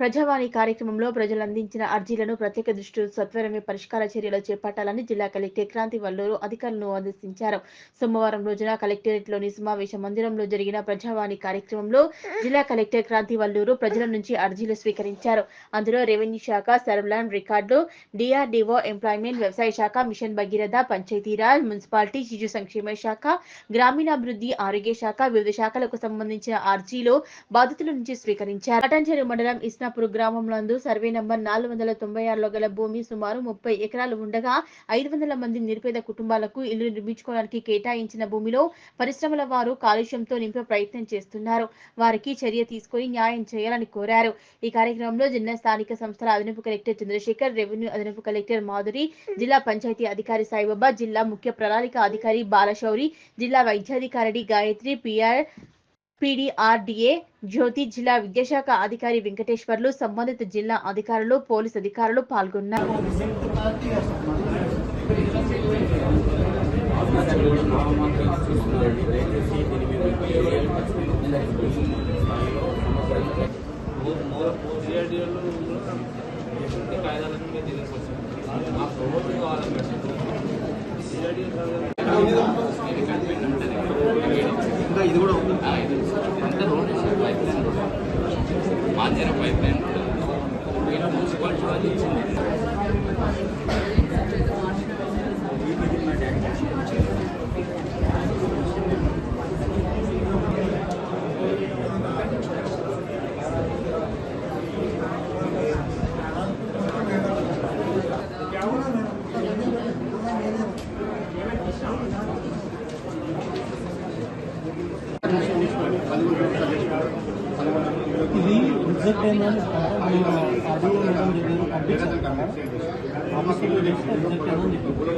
ప్రజావాణి కార్యక్రమంలో ప్రజలు అందించిన అర్జీలను ప్రత్యేక దృష్టి సత్వరమే పరిష్కార చర్యలు చేపట్టాలని జిల్లా కలెక్టర్ క్రాంతి వల్లూరు అధికారులను ఆదేశించారు. సోమవారం రోజున కలెక్టరేట్లోని సమావేశ మందిరంలో జరిగిన ప్రజావాణి కార్యక్రమంలో జిల్లా కలెక్టర్ క్రాంతి వల్లూరు ప్రజల నుంచి అర్జీలు స్వీకరించారు. అందులో రెవెన్యూ శాఖ సర్వలాండ్ రికార్డులు డిఆర్డిఓ ఎంప్లాయ్మెంట్ వ్యవసాయ శాఖ మిషన్ భగీరథ పంచాయతీరాజ్ మున్సిపాలిటీ శిశు సంక్షేమ శాఖ గ్రామీణాభివృద్ధి ఆరోగ్య శాఖ వివిధ శాఖలకు సంబంధించిన అర్జీలు బాధితుల నుంచి స్వీకరించారు. పటంచెరు మండలం ఇస్నాపూర్ గ్రామం గ్రామంలో సర్వే నంబర్ నాలుగు వందల తొంభై ఆరులో గల భూమి సుమారు ముప్పై ఎకరాలు ఉండగా ఐదు వందల మంది నిరుపేద కుటుంబాలకు ఇల్లు నిర్మించుకోవడానికి కేటాయించిన భూమిలో పరిశ్రమల వారు కాలుష్యంతో నింపే ప్రయత్నం చేస్తున్నారు. వారికి చర్య తీసుకొని న్యాయం చేయాలని కోరారు. ఈ కార్యక్రమంలో జిల్లా స్థానిక సంస్థల అదనపు కలెక్టర్ చంద్రశేఖర్ రెవెన్యూ అదనపు కలెక్టర్ మాధురి జిల్లా పంచాయతీ అధికారి సాయిబాబా జిల్లా ముఖ్య ప్రణాళిక అధికారి బాలశౌరి జిల్లా వైద్యాధికారి గాయత్రి పిఆర్ పీడీఆర్డీఏ జ్యోతి జిల్లా విద్యాశాఖ అధికారి వెంకటేశ్వర్లు సంబంధిత జిల్లా అధికారులు పోలీస్ అధికారులు పాల్గొన్నారు. అంటే road pipe line Manjara pipe line వీళ్ళు మున్సిపాలిటీ వాళ్ళు ఇచ్చింది ఇది రిజెక్ట్ అయిందని మేము అది మేడం చెప్పారు పంపించారు ఆఫీసులో చేస్తే రిజెక్ట్ అయిందని చెప్పారు